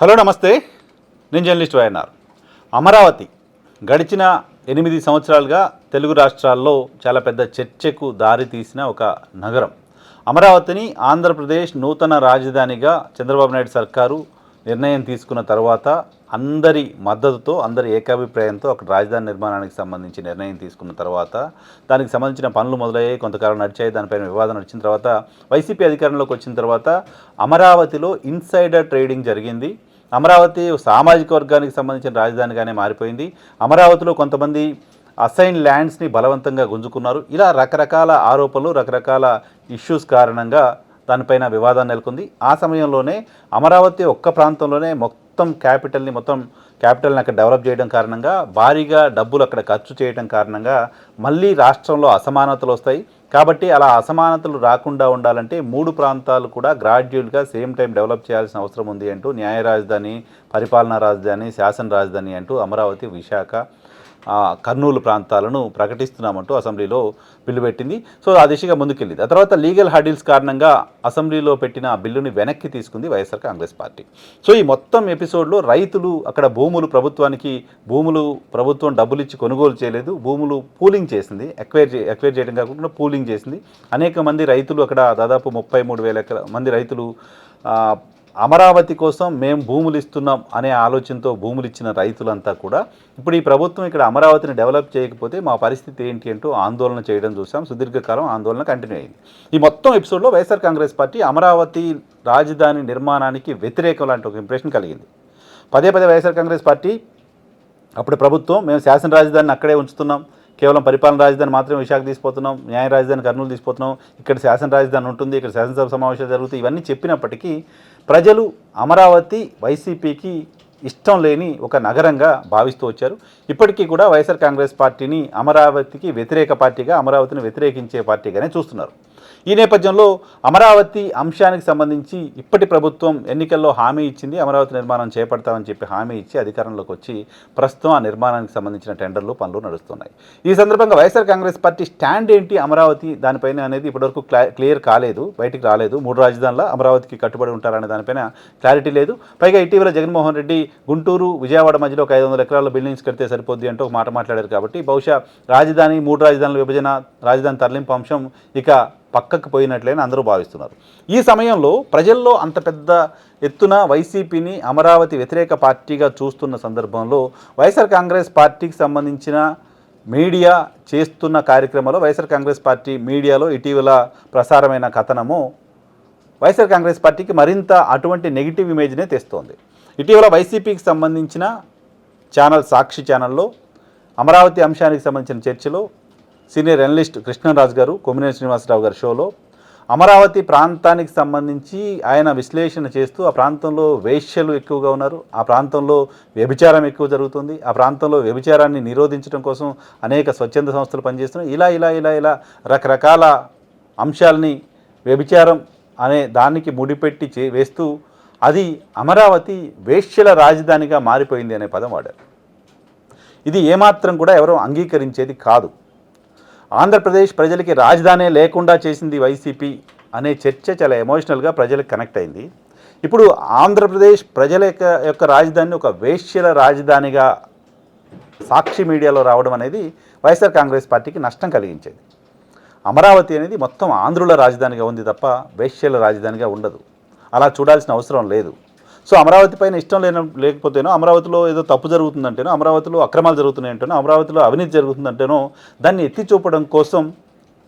Hello నమస్తే. నేను journalist YNR. Amaravati గడిచిన ఎనిమిది సంవత్సరాలుగా తెలుగు రాష్ట్రాల్లో చాలా పెద్ద చర్చకు దారి తీసిన ఒక నగరం. అమరావతిని ఆంధ్రప్రదేశ్ నూతన రాజధానిగా చంద్రబాబు నాయుడు సర్కారు నిర్ణయం తీసుకున్న తర్వాత అందరి మద్దతుతో అందరి ఏకాభిప్రాయంతో అక్కడ రాజధాని నిర్మాణానికి సంబంధించి నిర్ణయం తీసుకున్న తర్వాత దానికి సంబంధించిన పనులు మొదలయ్యాయి. కొంతకాలం నడిచాయి. దానిపైన వివాదం నడిచిన తర్వాత వైసీపీ అధికారంలోకి వచ్చిన తర్వాత అమరావతిలో ఇన్సైడర్ ట్రేడింగ్ జరిగింది. అమరావతి సామాజిక వర్గానికి సంబంధించిన రాజధానిగానే మారిపోయింది. అమరావతిలో కొంతమంది అసైన్ ల్యాండ్స్ని బలవంతంగా గుంజుకున్నారు. ఇలా రకరకాల ఆరోపణలు రకరకాల ఇష్యూస్ కారణంగా దానిపైన వివాదం నెలకొంది. ఆ సమయంలోనే అమరావతి ఒక్క ప్రాంతంలోనే మొత్తం క్యాపిటల్ని మొత్తం క్యాపిటల్ని అక్కడ డెవలప్ చేయడం కారణంగా భారీగా డబ్బులు అక్కడ ఖర్చు చేయడం కారణంగా మళ్ళీ రాష్ట్రంలో అసమానతలు వస్తాయి. కాబట్టి అలా అసమానతలు రాకుండా ఉండాలంటే మూడు ప్రాంతాలు కూడా గ్రాడ్యుయల్గా సేమ్ టైం డెవలప్ చేయాల్సిన అవసరం ఉంది అంటూ న్యాయ రాజధాని పరిపాలనా రాజధాని శాసన రాజధాని అంటూ అమరావతి విశాఖ కర్నూలు ప్రాంతాలను ప్రకటిస్తున్నామంటూ అసెంబ్లీలో బిల్లు పెట్టింది సో ఆ దిశగా ముందుకెళ్ళింది. ఆ తర్వాత లీగల్ హర్డిల్స్ కారణంగా అసెంబ్లీలో పెట్టిన ఆ బిల్లుని వెనక్కి తీసుకుంది వైఎస్ఆర్ కాంగ్రెస్ పార్టీ. సో ఈ మొత్తం ఎపిసోడ్లో రైతులు అక్కడ భూములు ప్రభుత్వానికి భూములు ప్రభుత్వం డబ్బులు ఇచ్చి కొనుగోలు చేయలేదు భూములు పూలింగ్ చేసింది ఎక్వైర్ చే ఎక్వైర్ చేయడం కాకుండా పూలింగ్ చేసింది. అనేక మంది రైతులు అక్కడ దాదాపు ముప్పై మూడు వేల ఎకరా మంది రైతులు అమరావతి కోసం మేము భూములు ఇస్తున్నాం అనే ఆలోచనతో భూములు ఇచ్చిన రైతులంతా కూడా ఇప్పుడు ఈ ప్రభుత్వం ఇక్కడ అమరావతిని డెవలప్ చేయకపోతే మా పరిస్థితి ఏంటి అంటూ ఆందోళన చేయడం చూసాం సుదీర్ఘకాలం ఆందోళన కంటిన్యూ అయింది. ఈ మొత్తం ఎపిసోడ్లో వైఎస్ఆర్ కాంగ్రెస్ పార్టీ అమరావతి రాజధాని నిర్మాణానికి వ్యతిరేకం లాంటి ఒక ఇంప్రెషన్ కలిగింది. పదే పదే వైఎస్ఆర్ కాంగ్రెస్ పార్టీ అప్పుడు ప్రభుత్వం మేము శాసన రాజధానిని అక్కడే ఉంచుతున్నాం. కేవలం పరిపాలన రాజధాని మాత్రమే విశాఖ తీసుకుపోతున్నాం న్యాయ రాజధాని కర్నూలు తీసుకుపోతున్నాం ఇక్కడ శాసన రాజధాని ఉంటుంది ఇక్కడ శాసనసభ సమావేశాలు జరుగుతాయి ఇవన్నీ చెప్పినప్పటికీ ప్రజలు అమరావతి వైసీపీకి ఇష్టం లేని ఒక నగరంగా భావిస్తూ వచ్చారు. ఇప్పటికీ కూడా వైఎస్ఆర్ కాంగ్రెస్ పార్టీని అమరావతికి వ్యతిరేక పార్టీగా అమరావతిని వ్యతిరేకించే పార్టీగానే చూస్తున్నారు. ఈ నేపథ్యంలో అమరావతి అంశానికి సంబంధించి ఇప్పటి ప్రభుత్వం ఎన్నికల్లో హామీ ఇచ్చింది. అమరావతి నిర్మాణం చేపడతామని చెప్పి హామీ ఇచ్చి అధికారంలోకి వచ్చి ప్రస్తుతం ఆ నిర్మాణానికి సంబంధించిన టెండర్లు పనులు నడుస్తున్నాయి. ఈ సందర్భంగా వైఎస్ఆర్ కాంగ్రెస్ పార్టీ స్టాండ్ ఏంటి? అమరావతి దానిపైన అనేది ఇప్పటివరకు క్లియర్ కాలేదు బయటికి రాలేదు. మూడు రాజధానుల అమరావతికి కట్టుబడి ఉంటారనే దానిపైన క్లారిటీ లేదు. పైగా ఇటీవల జగన్మోహన్ రెడ్డి గుంటూరు విజయవాడ మధ్యలో ఒక ఐదు వందల ఎకరాల బిల్డింగ్స్ కడితే సరిపోద్ది అంటూ ఒక మాట మాట్లాడారు కాబట్టి బహుశా రాజధాని మూడు రాజధానుల విభజన రాజధాని తరలింపు అంశం ఇక పక్కకు పోయినట్లేని అందరూ భావిస్తున్నారు. ఈ సమయంలో ప్రజల్లో అంత పెద్ద ఎత్తున వైసీపీని అమరావతి వ్యతిరేక పార్టీగా చూస్తున్న సందర్భంలో వైఎస్ఆర్ కాంగ్రెస్ పార్టీకి సంబంధించిన మీడియా చేస్తున్న కార్యక్రమంలో వైఎస్ఆర్ కాంగ్రెస్ పార్టీ మీడియాలో ఇటీవల ప్రసారమైన కథనము వైఎస్ఆర్ కాంగ్రెస్ పార్టీకి మరింత అటువంటి నెగిటివ్ ఇమేజ్నే తెస్తోంది. ఇటీవల వైసీపీకి సంబంధించిన ఛానల్ సాక్షి ఛానల్లో అమరావతి అంశానికి సంబంధించిన చర్చలో సీనియర్ అనలిస్ట్ కృష్ణరాజు గారు కొమ్మినేని శ్రీనివాసరావు గారి షోలో అమరావతి ప్రాంతానికి సంబంధించి ఆయన విశ్లేషణ చేస్తూ ఆ ప్రాంతంలో వేశ్యలు ఎక్కువగా ఉన్నారు. ఆ ప్రాంతంలో వ్యభిచారం ఎక్కువ జరుగుతుంది. ఆ ప్రాంతంలో వ్యభిచారాన్ని నిరోధించడం కోసం అనేక స్వచ్ఛంద సంస్థలు పనిచేస్తున్నాయి. ఇలా ఇలా ఇలా ఇలా రకరకాల అంశాలని వ్యభిచారం అనే దానికి ముడిపెట్టి చే వేస్తూ అది అమరావతి వేశ్యల రాజధానిగా మారిపోయింది అనే పదం వాడారు. ఇది ఏమాత్రం కూడా ఎవరూ అంగీకరించేది కాదు. ఆంధ్రప్రదేశ్ ప్రజలకి రాజధానే లేకుండా చేసింది వైసీపీ అనే చర్చ చాలా ఎమోషనల్గా ప్రజలకు కనెక్ట్ అయింది. ఇప్పుడు ఆంధ్రప్రదేశ్ ప్రజల యొక్క యొక్క రాజధానిని ఒక వేశ్యల రాజధానిగా సాక్షి మీడియాలో రావడం అనేది వైఎస్ఆర్ కాంగ్రెస్ పార్టీకి నష్టం కలిగించేది. అమరావతి అనేది మొత్తం ఆంధ్రుల రాజధానిగా ఉంది తప్ప వేశ్యల రాజధానిగా ఉండదు. అలా చూడాల్సిన అవసరం లేదు. సో అమరావతి పైన ఇష్టం లేన లేకపోతేనో అమరావతిలో ఏదో తప్పు జరుగుతుందంటేనో అమరావతిలో అక్రమాలు జరుగుతున్నాయంటేనో అమరావతిలో అవినీతి జరుగుతుందంటేనో దాన్ని ఎత్తి చూపడం కోసం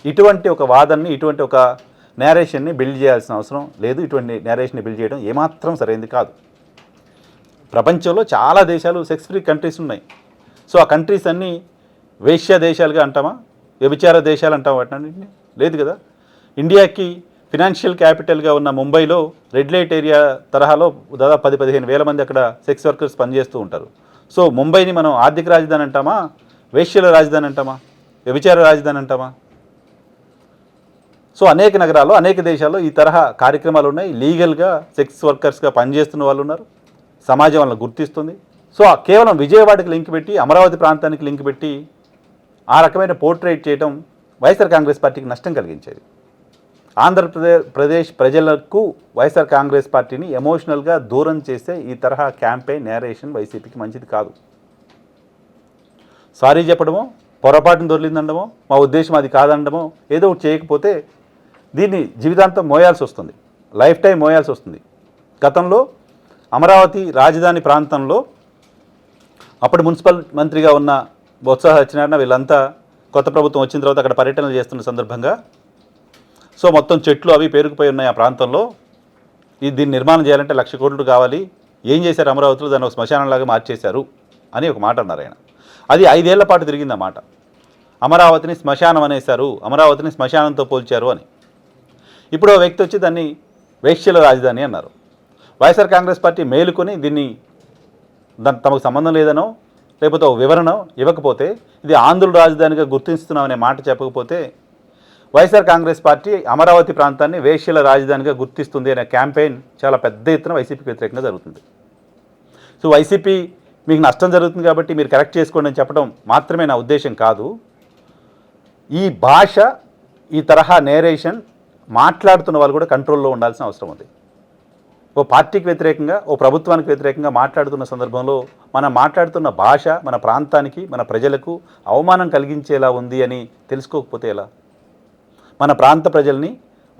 ఇటువంటి ఒక వాదనని ఇటువంటి ఒక నేరేషన్ని బిల్డ్ చేయాల్సిన అవసరం లేదు. ఇటువంటి నేరేషన్ని బిల్డ్ చేయడం ఏమాత్రం సరైనది కాదు. ప్రపంచంలో చాలా దేశాలు సెక్స్ ఫ్రీ కంట్రీస్ ఉన్నాయి. సో ఆ కంట్రీస్ అన్నీ వేశ్య దేశాలుగా అంటామా? వ్యభిచార దేశాలు అంటామా వాటిని లేదు కదా? ఇండియాకి ఫినాన్షియల్ క్యాపిటల్గా ఉన్న ముంబైలో రెడ్ లైట్ ఏరియా తరహాలో దాదాపు పది పదిహేను వేల మంది అక్కడ సెక్స్ వర్కర్స్ పనిచేస్తూ ఉంటారు. సో ముంబైని మనం ఆర్థిక రాజధాని అంటామా? వేశ్యల రాజధాని అంటామా? వ్యభిచార రాజధాని అంటామా? సో అనేక నగరాల్లో అనేక దేశాల్లో ఈ తరహా కార్యక్రమాలు ఉన్నాయి. లీగల్గా సెక్స్ వర్కర్స్గా పనిచేస్తున్న వాళ్ళు ఉన్నారు. సమాజం వాళ్ళని గుర్తిస్తుంది. సో ఆ కేవలం విజయవాడకి లింక్ పెట్టి అమరావతి ప్రాంతానికి లింక్ పెట్టి ఆ రకమైన పోర్ట్రేట్ చేయడం వైఎస్ఆర్ కాంగ్రెస్ పార్టీకి నష్టం కలిగించేది. ఆంధ్రప్రదేశ్ ప్రదేశ్ ప్రజలకు వైఎస్ఆర్ కాంగ్రెస్ పార్టీని ఎమోషనల్గా దూరం చేసే ఈ తరహా క్యాంపెయిన్ నేరేషన్ వైసీపీకి మంచిది కాదు. సారీ చెప్పడమో పొరపాటును దొరికిందనడమో మా ఉద్దేశం అది కాదనడమో ఏదో ఒకటి చేయకపోతే దీన్ని జీవితాంతం మోయాల్సి వస్తుంది. లైఫ్ టైం మోయాల్సి వస్తుంది. గతంలో అమరావతి రాజధాని ప్రాంతంలో అప్పుడు మున్సిపల్ మంత్రిగా ఉన్న బొత్స సత్యనారాయణ వీళ్ళంతా కొత్త ప్రభుత్వం వచ్చిన తర్వాత అక్కడ పర్యటనలు చేస్తున్న సందర్భంగా సో మొత్తం చెట్లు అవి పేరుకుపోయి ఉన్నాయి ఆ ప్రాంతంలో. ఇది దీన్ని నిర్మాణం చేయాలంటే లక్ష కోట్లు కావాలి. ఏం చేశారు అమరావతిలో? దాన్ని ఒక శ్మశానంలాగా మార్చేశారు అని ఒక మాట అన్నారు ఆయన. అది ఐదేళ్ళ పాటు తిరిగింది మాట. అమరావతిని శ్మశానం అనేశారు. అమరావతిని శ్మశానంతో పోల్చారు అని. ఇప్పుడు ఓ వ్యక్తి వచ్చి దాన్ని వేశ్యల రాజధాని అన్నారు. వైఎస్ఆర్ కాంగ్రెస్ పార్టీ మేలుకొని దీన్ని దాని తమకు సంబంధం లేదనో లేకపోతే ఒక వివరణ ఇవ్వకపోతే ఇది ఆంధ్రుల రాజధానిగా గుర్తిస్తున్నామనే మాట చెప్పకపోతే వైఎస్ఆర్ కాంగ్రెస్ పార్టీ అమరావతి ప్రాంతాన్ని వేశ్యల రాజధానిగా గుర్తిస్తుంది అనే క్యాంపెయిన్ చాలా పెద్ద ఎత్తున వైసీపీకి వ్యతిరేకంగా జరుగుతుంది. సో వైసీపీ మీకు నష్టం జరుగుతుంది కాబట్టి మీరు కరెక్ట్ చేసుకోండి అని చెప్పడం మాత్రమే నా ఉద్దేశం కాదు. ఈ భాష ఈ తరహా నేరేషన్ మాట్లాడుతున్న వాళ్ళు కూడా కంట్రోల్లో ఉండాల్సిన అవసరం ఉంది. ఓ పార్టీకి వ్యతిరేకంగా ఓ ప్రభుత్వానికి వ్యతిరేకంగా మాట్లాడుతున్న సందర్భంలో మనం మాట్లాడుతున్న భాష మన ప్రాంతానికి మన ప్రజలకు అవమానం కలిగించేలా ఉంది అని తెలుసుకోకపోతే ఎలా? మన ప్రాంత ప్రజల్ని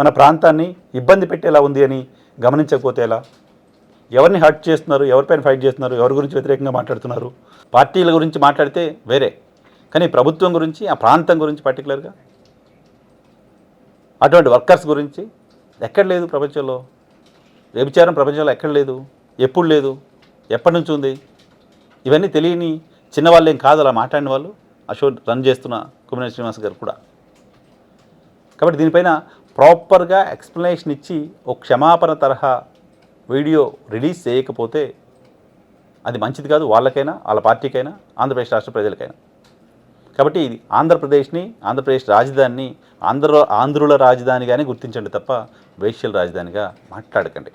మన ప్రాంతాన్ని ఇబ్బంది పెట్టేలా ఉంది అని గమనించకపోతే ఎలా? ఎవరిని హర్ట్ చేస్తున్నారు ఎవరిపైన ఫైట్ చేస్తున్నారు ఎవరి గురించి వ్యతిరేకంగా మాట్లాడుతున్నారు? పార్టీల గురించి మాట్లాడితే వేరే. కానీ ప్రభుత్వం గురించి ఆ ప్రాంతం గురించి పర్టికులర్గా అటువంటి వర్కర్స్ గురించి ఎక్కడ లేదు ప్రపంచంలో. వ్యభిచారం ప్రపంచంలో ఎక్కడ లేదు? ఎప్పుడు లేదు? ఎప్పటి నుంచి ఉంది? ఇవన్నీ తెలియని చిన్నవాళ్ళు ఏం కాదు అలా మాట్లాడిన వాళ్ళు. ఆ షో రన్ చేస్తున్న కుమ్మనే శ్రీనివాస్ గారు కూడా. కాబట్టి దీనిపైన ప్రాపర్గా ఎక్స్ప్లెనేషన్ ఇచ్చి ఒక క్షమాపణ తరహా వీడియో రిలీజ్ చేయకపోతే అది మంచిది కాదు వాళ్ళకైనా వాళ్ళ పార్టీకైనా ఆంధ్రప్రదేశ్ రాష్ట్ర ప్రజలకైనా. కాబట్టి ఇది ఆంధ్రప్రదేశ్ని ఆంధ్రప్రదేశ్ రాజధానిని ఆంధ్ర ఆంధ్రుల రాజధానిగానే గుర్తించండి తప్ప వేష్యల రాజధానిగా మాట్లాడకండి.